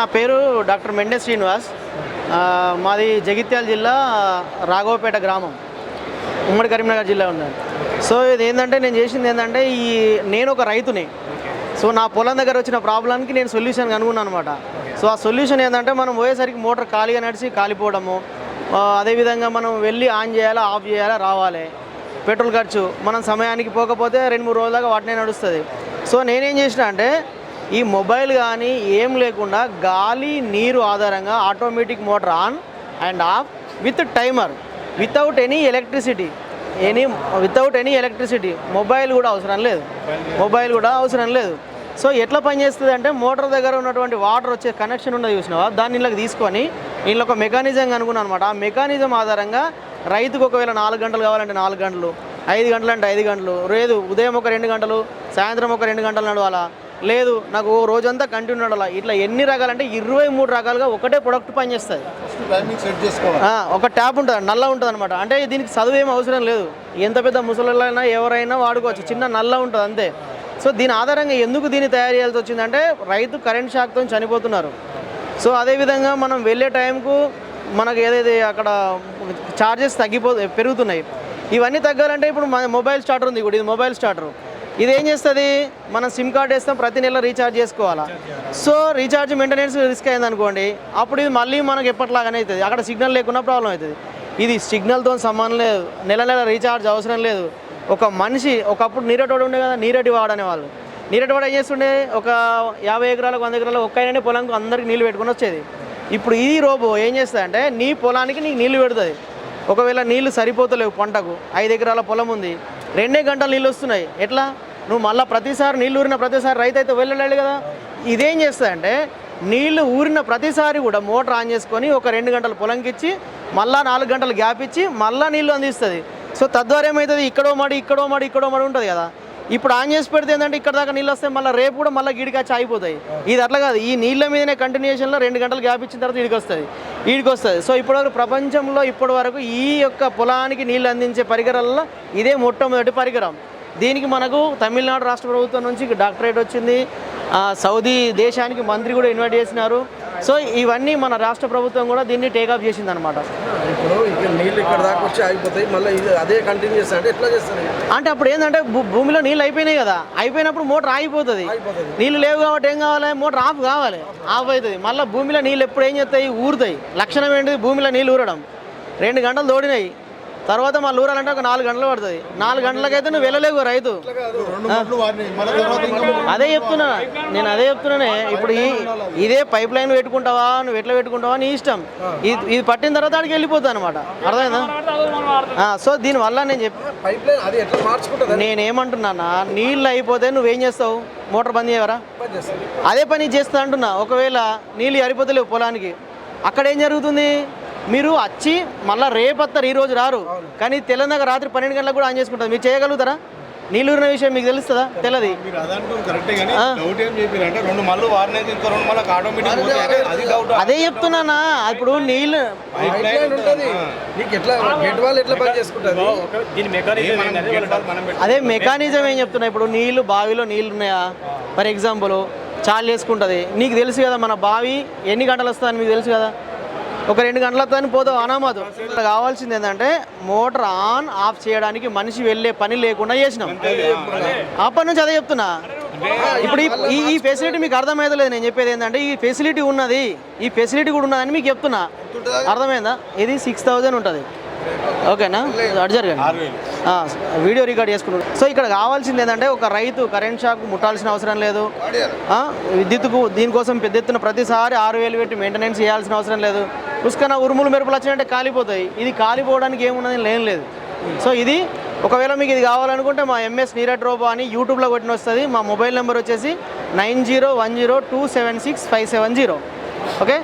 నా పేరు doctor Mende Srinivas. మాది జగిత్యాల జిల్లా రాఘవపేట గ్రామం. ఉమ్మడి కరీంనగర్ జిల్లా ఉన్నాను. సో ఇది ఏంటంటే నేను చేసింది ఏంటంటే ఈ నేను ఒక రైతుని. సో నా పొలం దగ్గర వచ్చిన ప్రాబ్లంకి నేను సొల్యూషన్ కనుగొన్నాను అనమాట సో ఆ సొల్యూషన్ ఏంటంటే మనం పోయేసరికి మోటార్ ఖాళీగా నడిచి కాలిపోవడము అదేవిధంగా మనం వెళ్ళి ఆన్ చేయాలా ఆఫ్ చేయాలా రావాలి. పెట్రోల్ ఖర్చు మనం సమయానికి పోకపోతే రెండు మూడు రోజుల దాకా వాటినే నడుస్తుంది. సో నేనేం చేసిన అంటే ఈ మొబైల్ కానీ ఏం లేకుండా గాలి నీరు ఆధారంగా automatic motor on and off with timer without any electricity. Any without any electricity. Mobile కూడా అవసరం లేదు. మొబైల్ కూడా అవసరం లేదు. సో ఎట్లా పనిచేస్తుంది అంటే మోటార్ దగ్గర ఉన్నటువంటి వాటర్ వచ్చే కనెక్షన్ ఉన్నది చూసినావా? దాన్ని ఇళ్ళకి తీసుకొని దీనిలో ఒక మెకానిజం అనుకున్నాను అనమాట ఆ మెకానిజం ఆధారంగా రైతుకు ఒకవేళ నాలుగు గంటలు కావాలంటే నాలుగు గంటలు ఐదు గంటలు అంటే ఐదు గంటలు లేదు ఉదయం ఒక రెండు గంటలు సాయంత్రం ఒక రెండు గంటలు నడవాలా? లేదు నాకు ఓ రోజంతా కంటిన్యూ నడవాలా ఇట్లా ఎన్ని రకాలంటే ఇరవై మూడు రకాలుగా ఒకటే ప్రొడక్ట్ పనిచేస్తుంది. ఒక ట్యాప్ ఉంటుంది నల్ల ఉంటుంది అనమాట అంటే దీనికి చదువు ఏం అవసరం లేదు. ఎంత పెద్ద ముసలైనా ఎవరైనా వాడుకోవచ్చు. చిన్న నల్ల ఉంటుంది అంతే. సో దీని ఆధారంగా ఎందుకు దీన్ని తయారు చేయాల్సి వచ్చిందంటే రైతు కరెంట్ షాక్తో చనిపోతున్నారు. సో అదేవిధంగా మనం వెళ్ళే టైంకు మనకు ఏదైతే అక్కడ ఛార్జెస్ తగ్గిపో పెరుగుతున్నాయి. ఇవన్నీ తగ్గాలంటే ఇప్పుడు మన మొబైల్ స్టార్టర్ ఉంది ఇప్పుడు ఇది మొబైల్ స్టార్టర్ ఇది ఏం చేస్తుంది? మనం సిమ్ కార్డ్ వేస్తాం ప్రతి నెల రీఛార్జ్ చేసుకోవాలా? సో రీఛార్జ్ మెయింటెనెన్స్ రిస్క్ అయింది అనుకోండి అప్పుడు ఇది మళ్ళీ మనకు ఎప్పటిలాగానే అవుతుంది అక్కడ సిగ్నల్ లేకుండా ప్రాబ్లం అవుతుంది ఇది సిగ్నల్తో సంబంధం లేదు. నెల నెల రీఛార్జ్ అవసరం లేదు. ఒక మనిషి ఒకప్పుడు నీరటోడు ఉండే కదా నీరటి వాడనే వాళ్ళు నీరటి వాడు ఏం చేస్తుండే? ఒక యాభై ఎకరాలకు వంద ఎకరాలకు ఒక్కైనా పొలంకు అందరికి నీళ్ళు పెట్టుకుని వచ్చేది. ఇప్పుడు ఈ రోబో ఏం చేస్తుంది అంటే నీ పొలానికి నీకు నీళ్ళు పెడుతుంది. ఒకవేళ నీళ్ళు సరిపోతలేవు పంటకు ఐదు ఎకరాల పొలం ఉంది రెండే గంటలు నీళ్ళు వస్తున్నాయి. ఎట్లా? నువ్వు మళ్ళీ ప్రతిసారి నీళ్ళు ఊరిన ప్రతిసారి రైతు అయితే వెళ్ళలేడు కదా. ఇదేం చేస్తుందంటే నీళ్ళు ఊరిన ప్రతిసారి కూడా మోటార్ ఆన్ చేసుకొని ఒక రెండు గంటలు పొలంకి ఇచ్చి నాలుగు గంటలు గ్యాప్ ఇచ్చి మళ్ళీ నీళ్ళు అందిస్తుంది. సో తద్వారా ఏమవుతుంది ఇక్కడో మడి ఇక్కడో మడి ఇక్కడో మడి ఉంటుంది కదా. ఇప్పుడు ఆన్ చేసి పెడితే ఏంటంటే ఇక్కడ దాకా నీళ్ళు వస్తే మళ్ళీ రేపు కూడా మళ్ళీ గిడికి వచ్చి అయిపోతాయి ఇది అట్లా కాదు. ఈ నీళ్ళ మీదనే కంటిన్యూషన్లో రెండు గంటలు గ్యాప్ ఇచ్చిన తర్వాత ఇడికి వస్తుంది. వస్తుంది. సో ఇప్పటివరకు ప్రపంచంలో ఇప్పటి వరకు ఈ యొక్క పొలానికి నీళ్ళు అందించే పరికరాలలో ఇదే మొట్టమొదటి పరికరం. దీనికి మనకు తమిళనాడు రాష్ట్ర ప్రభుత్వం నుంచి డాక్టరేట్ వచ్చింది. సౌదీ దేశానికి మంత్రి కూడా ఇన్వైట్ చేసినారు. సో ఇవన్నీ మన రాష్ట్ర ప్రభుత్వం కూడా దీన్ని టేకప్ చేసింది అనమాట ఇప్పుడు నీళ్ళు ఇక్కడ దాకా వచ్చి ఆగిపోతాయి. మళ్ళీ అదే కంటిన్యూ అంటే ఎట్లా చేస్తారు? ఇక? అంటే అప్పుడు ఏంటంటే భూ- భూమిలో నీళ్ళు అయిపోయినాయి కదా. అయిపోయినప్పుడు మోటార్ ఆగిపోతుంది. ఆగిపోతుంది. నీళ్ళు లేవు కాబట్టి ఏం కావాలి? మోటార్ ఆఫ్ కావాలి. ఆఫ్ అవుతుంది మళ్ళీ భూమిలో నీళ్ళు ఎప్పుడు ఏం చేస్తాయి? ఊరుతాయి. లక్షణం ఏంటిది? భూమిలో నీళ్ళు ఊరడం. రెండు గంటలు తోడినాయి. తర్వాత మళ్ళీ ఊరాలంటే ఒక నాలుగు గంటలు పడుతుంది. నాలుగు గంటలకైతే నువ్వు వెళ్ళలేవు రైతు. అదే చెప్తున్నా. నేను అదే చెప్తున్నానే. ఇప్పుడు ఈ ఇదే పైప్ లైన్ పెట్టుకుంటావా? నువ్వు ఎట్లా పెట్టుకుంటావా? నీ ఇష్టం. ఇది ఇది పట్టిన తర్వాత అడిగి వెళ్ళిపోతా అనమాట అర్థమైందా? సో దీనివల్ల నేను చెప్పి నేనేమంటున్నానా? నీళ్ళు అయిపోతే నువ్వేం చేస్తావు? మోటార్ బంద్ చేయవరా? అదే పని చేస్తా అంటున్నా. ఒకవేళ నీళ్ళు సరిపోతలేవు పొలానికి. అక్కడ ఏం జరుగుతుంది? మీరు వచ్చి మళ్ళీ రేపత్తారు ఈ రోజు రారు. కానీ తెలంగాణ రాత్రి పన్నెండు గంటలకు కూడా ఆన్ చేసుకుంటారు. మీరు చేయగలుగుతారా? నీళ్ళు ఊరిన విషయం మీకు తెలుస్తుందా? తెలియదు మీరు అదంటూ కరెక్టే కానీ డౌట్ ఏం చెప్పారంటే రెండు మళ్ళీ వారినైతే ఇంకో రెండు మళ్ళీ ఆటోమేటిక్ పోతాయి అంటే అది. డౌట్ అదే చెప్తున్నానా? ఇప్పుడు నీళ్ళు అదే మెకానిజం ఏం చెప్తున్నా? ఇప్పుడు నీళ్ళు బావిలో నీళ్ళు ఉన్నాయా ఫర్ ఎగ్జాంపుల్ చాలు చేసుకుంటుంది. నీకు తెలుసు కదా మన బావి ఎన్ని గంటలు వస్తుందని మీకు తెలుసు కదా? ఒక రెండు గంటలతో పోదు అనామాదు. ఇక్కడ కావాల్సింది ఏంటంటే మోటార్ ఆన్ ఆఫ్ చేయడానికి మనిషి వెళ్ళే పని లేకుండా చేసినాం. అప్పటి నుంచి అదే చెప్తున్నా. ఇప్పుడు ఈ- ఈ ఫెసిలిటీ మీకు అర్థమైతలేదు నేను చెప్పేది ఏంటంటే ఈ ఫెసిలిటీ ఉన్నది ఈ ఫెసిలిటీ కూడా ఉన్నదని మీకు చెప్తున్నా. అర్థమైందా? ఇది సిక్స్ థౌజండ్ ఉంటుంది. ఓకేనా? అడ్జర్ వీడియో రికార్డ్ చేసుకున్నాడు సో ఇక్కడ కావాల్సింది ఏంటంటే ఒక రైతు కరెంట్ షాక్ ముట్టాల్సిన అవసరం లేదు. విద్యుత్కు దీనికోసం పెద్ద ఎత్తున ప్రతిసారి ఆరు వేలు పెట్టి మెయింటెనెన్స్ చేయాల్సిన అవసరం లేదు. పుష్కన ఉరుములు మెరుపులు వచ్చినట్టే కాలిపోతాయి. ఇది కాలిపోవడానికి ఏమున్నది లేని లేదు. సో ఇది ఒకవేళ మీకు ఇది కావాలనుకుంటే మా ఎంఎస్ నీరట్ రోబో అని యూట్యూబ్లో కొట్టిన వస్తుంది. మా మొబైల్ నెంబర్ వచ్చేసి nine zero one zero two seven six five seven zero. Okay?